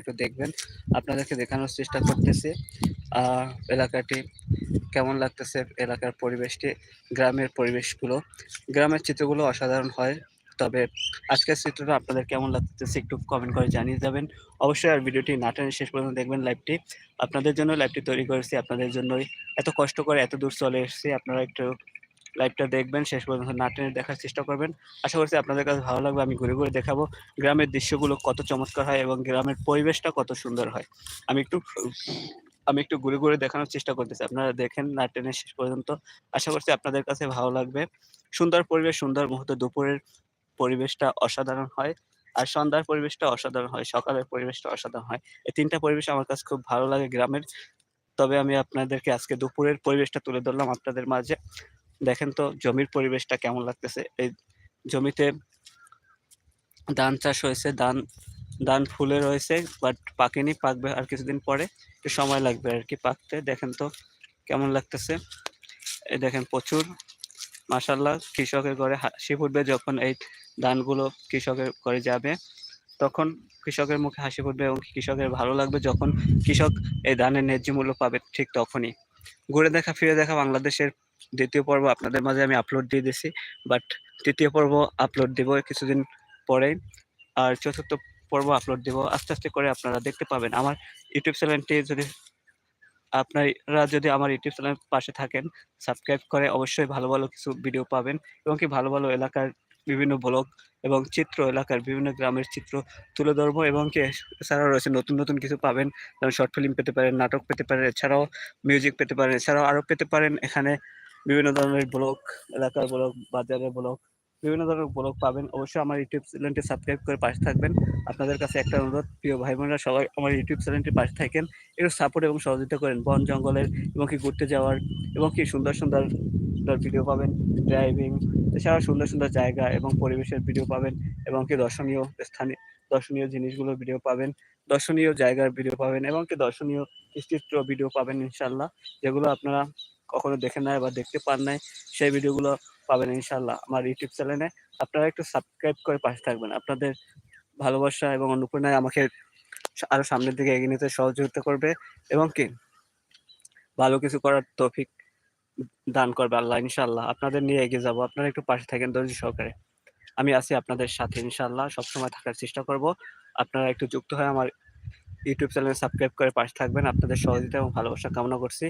একটু দেখবেন। আপনাদেরকে দেখানোর চেষ্টা করতেছি। এলাকাটি কেমন লাগতেছে? এলাকার পরিবেশটি, গ্রামের পরিবেশগুলো। গ্রামের চিত্রগুলো অসাধারণ হয়, তবে আজকের চিত্রটা আপনাদের কেমন লাগতেছে একটু কমেন্ট করে জানিয়ে যাবেন অবশ্যই আর ভিডিওটি নাটেনের শেষ পর্যন্ত দেখবেন লাইভটি আপনাদের জন্য লাইভটি তৈরি করেছি, আপনাদের জন্যই এত কষ্ট করে এত দূর চলে এসেছি। আপনারা একটু লাইভটা দেখবেন, শেষ পর্যন্ত নাটেনে দেখার চেষ্টা করবেন। আশা করছি আপনাদের কাছে ভালো লাগবে, আমি ঘুরে ঘুরে দেখাবো গ্রামের দৃশ্যগুলো কত চমৎকার হয় এবং গ্রামের পরিবেশটা কত সুন্দর হয়। আমি একটু আমি একটু ঘুরে ঘুরে দেখানোর চেষ্টা করতেছি, আপনারা দেখেন না নাটেনের শেষ পর্যন্ত। আশা করছি আপনাদের কাছে ভালো লাগবে। সুন্দর পরিবেশ, সুন্দর মুহূর্তে দুপুরের পরিবেশটা অসাধারণ হয় আর সন্ধ্যার পরিবেশটা অসাধারণ হয়, সকালের পরিবেশটা অসাধারণ হয়। এই তিনটা পরিবেশ আমার কাছে খুব ভালো লাগে গ্রামের। তবে আমি আপনাদেরকে আজকে দুপুরের পরিবেশটা তুলে ধরলাম আপনাদের মাঝে। দেখেন তো জমির পরিবেশটা কেমন লাগতেছে? এই জমিতে ধান চাষ হয়েছে, ধান ধান ফুলে রয়েছে বাট পাকেনি, পাকবে আর কিছুদিন পরে একটু সময় লাগবে আর কি পাকতে। দেখেন তো কেমন লাগতেছে। এই দেখেন প্রচুর মাসাল্লাহ কৃষকের ঘরে হাসি ফুটবে যখন এই ধানগুলো কৃষকের ঘরে যাবে। তখন কৃষকের মুখে হাসি ফুটবে এবং কৃষকের ভালো লাগবে যখন কৃষক এই ধানের ন্যায্য মূল্য পাবে ঠিক তখনই। ঘুরে দেখা, ফিরে দেখা বাংলাদেশের দ্বিতীয় পর্ব আপনাদের মাঝে আমি আপলোড দিয়ে দিছি বাট তৃতীয় পর্ব আপলোড দিব কিছুদিন পরে, আর চতুর্থ পর্ব আপলোড দিব, আস্তে আস্তে করে আপনারা দেখতে পাবেন। আমার ইউটিউব চ্যানেলটি যদি আপনারা যদি আমার ইউটিউব চ্যানেল পাশে থাকেন সাবস্ক্রাইব করে অবশ্যই ভালো ভালো কিছু ভিডিও পাবেন, এবং কি ভালো ভালো এলাকার বিভিন্ন ব্লগ এবং চিত্র, এলাকার বিভিন্ন গ্রামের চিত্র তুলে ধরবো, এবং কি এছাড়াও রয়েছে নতুন নতুন কিছু পাবেন, যেমন শর্ট ফিল্ম পেতে পারেন, নাটক পেতে পারেন, এছাড়াও মিউজিক পেতে পারেন, এছাড়াও আরও পেতে পারেন, এখানে বিভিন্ন ধরনের ব্লগ, এলাকার ব্লগ, বাজারের ব্লগ, বিভিন্ন ধরনের ব্লগ পাবেন। অবশ্যই আমার ইউটিউব চ্যানেলটি সাবস্ক্রাইব করে পাশে থাকবেন। আপনাদের কাছে একটা অনুরোধ, প্রিয় ভাই বোনেরা সবাই আমার ইউটিউব চ্যানেলটি পাশে থাকেন। একটু সাপোর্ট এবং সহযোগিতা করেন। বন জঙ্গলের এবং কি ঘুরতে যাওয়ার এবং কি সুন্দর সুন্দর ভিডিও পাবেন ড্রাইভিং এছাড়াও সুন্দর সুন্দর জায়গা এবং পরিবেশের ভিডিও পাবেন এবং কি দর্শনীয় স্থানীয় দর্শনীয় জিনিসগুলোর ভিডিও পাবেন, দর্শনীয় জায়গার ভিডিও পাবেন এবং কি দর্শনীয় চিত্র ভিডিও পাবেন ইনশাল্লাহ যেগুলো আপনারা কখনো দেখে নাই বা দেখতে পান নাই, সেই ভিডিওগুলো পাবেন ইনশাল্লাহ আমার ইউটিউব চ্যানেলে। আপনারা একটু সাবস্ক্রাইব করে পাশে থাকবেন। আপনাদের ভালোবাসা এবং অনুপ্রেরণায় আমাকে আরও সামনের দিকে এগিয়ে নিতে সহযোগিতা করবে এবং কি? ভালো কিছু করার তৌফিক দান করবে আল্লাহ ইনশাল্লাহ আপনাদের নিয়ে এগিয়ে যাব। আপনারা একটু পাশে থাকেন ধৈর্য সহকারে। আমি আছি আপনাদের সাথে ইনশাল্লাহ সবসময় থাকার চেষ্টা করব। আপনারা একটু যুক্ত হয়ে আমার ইউটিউব চ্যানেল সাবস্ক্রাইব করে পাশে থাকবেন। আপনাদের সহযোগিতা এবং ভালোবাসা কামনা করছি।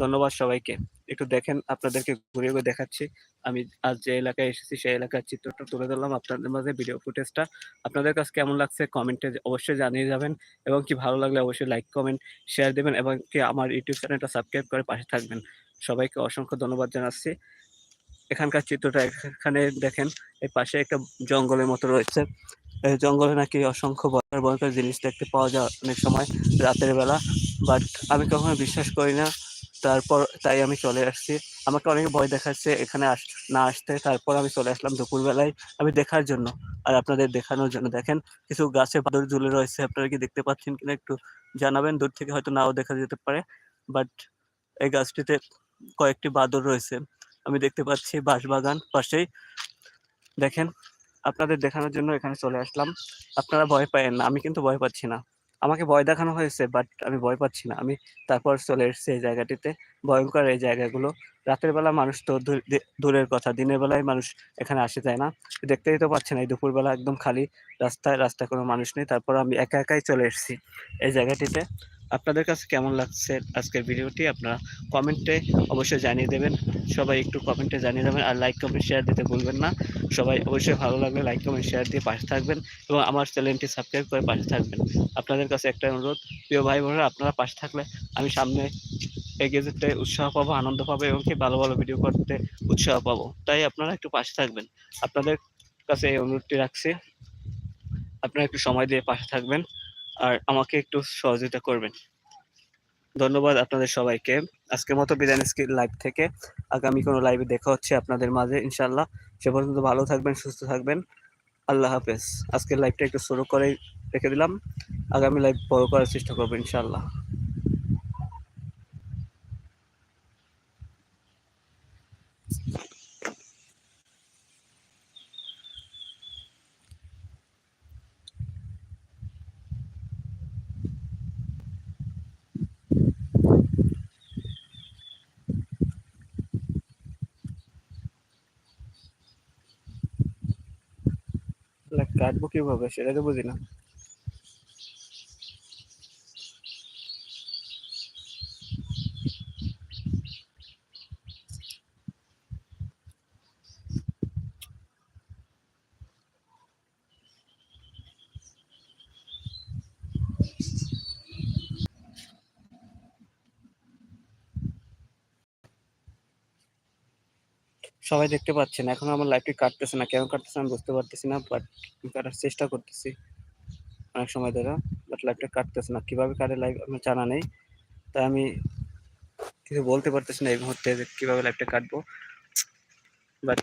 ধন্যবাদ সবাইকে। একটু দেখেন, আপনাদেরকে ঘুরে ঘুরে দেখাচ্ছি। আমি আজ যে এলাকায় এসেছি, সেই এলাকার চিত্রটা তুলে ধরলাম। আপনাদের মাঝে ভিডিও ফুটেজটা আপনাদের কাছে কেমন লাগছে কমেন্টে অবশ্যই জানিয়ে যাবেন। এবং কি ভালো লাগলে অবশ্যই লাইক কমেন্ট শেয়ার দেবেন এবং কি আমার ইউটিউব চ্যানেলটা সাবস্ক্রাইব করে পাশে থাকবেন। সবাইকে অসংখ্য ধন্যবাদ জানাচ্ছি। এখানকার চিত্রটা এখানে দেখেন, এই পাশে একটা জঙ্গলের মতো রয়েছে। জঙ্গলে নাকি অসংখ্য ভয়ঙ্কর ভয়ঙ্কর জিনিস দেখতে পাওয়া যায় অনেক সময় রাতের বেলা। বাট আমি কখনো বিশ্বাস করি না। তারপর তাই আমি চলে আসছি। আমাকে অনেক ভয় দেখাচ্ছে এখানে আস, না আসতে। তারপর আমি চলে আসলাম দুপুরবেলায় আমি দেখার জন্য। আর আপনাদের দেখানোর জন্য। দেখেন, কিছু গাছে বাদর ঝুলে রয়েছে। আপনারা কি দেখতে পাচ্ছেন কিনা একটু জানাবেন। দূর থেকে হয়তো নাও দেখা যেতে পারে। বাট এই গাছটিতে কয়েকটি বাদর রয়েছে। আমি দেখতে পাচ্ছি বাঁশবাগান পাশেই। দেখেন আপনাদের দেখানোর জন্য এখানে চলে আসলাম। আপনারা ভয় পায়েন না, আমি কিন্তু ভয় পাচ্ছি না। আমাকে ভয় দেখানো হয়েছে বাট আমি ভয় পাচ্ছি না। আমি তারপর চলে এসেছি এই জায়গাটিতে। ভয়ঙ্কর এই জায়গাগুলো। রাতের বেলা মানুষ তো দূরের কথা, দিনের বেলায় মানুষ এখানে আসে যায় না। দেখতেই তো পাচ্ছেন, এই দুপুরবেলা একদম খালি রাস্তায় রাস্তায় কোনো মানুষ নেই। তারপর আমি একা একাই চলে এসেছি এই জায়গাটিতে। আপনাদের কাছে কেমন লাগছে আজকের ভিডিওটি? আপনারা কমেন্টে অবশ্যই জানিয়ে দেবেন। সবাই একটু কমেন্টে জানিয়ে দেবেন আর লাইক, কমেন্ট শেয়ার দিতে ভুলবেন না। সবাই অবশ্যই ভালো লাগলে লাইক, কমেন্ট শেয়ার দিয়ে পাশে থাকবেন এবং আমার চ্যানেলটি সাবস্ক্রাইব করে পাশে থাকবেন। আপনাদের কাছে একটা অনুরোধ, প্রিয় ভাই বোনেরা আপনারা পাশে থাকলে আমি সামনে এগিয়ে যেতে উৎসাহ পাবো, আনন্দ পাবো এবং কি ভালো ভালো ভিডিও করতে উৎসাহ পাবো। তাই আপনারা একটু পাশে থাকবেন। আপনাদের কাছে এই অনুরোধটি রাখছি। আপনারা একটু সময় দিয়ে পাশে থাকবেন। আর আমাকে একটু সহযোগিতা করবেন। ধন্যবাদ আপনাদের সবাইকে। আজকের মতো বিরিয়ানি স্কিল লাইভ থেকে। আগামী কোনো লাইভে দেখা হচ্ছে আপনাদের মাঝে ইনশাল্লাহ সে পর্যন্ত ভালো থাকবেন, সুস্থ থাকবেন। আল্লাহ হাফেজ। আজকের লাইভটা একটু শুরু করে রেখে দিলাম। আগামী লাইভ বড় করার চেষ্টা করব ইনশাল্লাহ কাটবো কীভাবে? সেটা তো বুঝি না সবাই দেখতে পাচ্ছেন, এখন আমার লাইভটি কাটতেছে না কেন কাটতেছে আমি বুঝতে পারতেছি না বাট কাটার চেষ্টা করতেছি অনেক সময় ধরে বাট লাইফটা কাটতেছে না, কীভাবে কাটে লাইফ আমার জানা নেই, তাই আমি কিছু বলতে পারতেছি না এই মুহূর্তে যে লাইফটা লাইভটা কাটবো বাট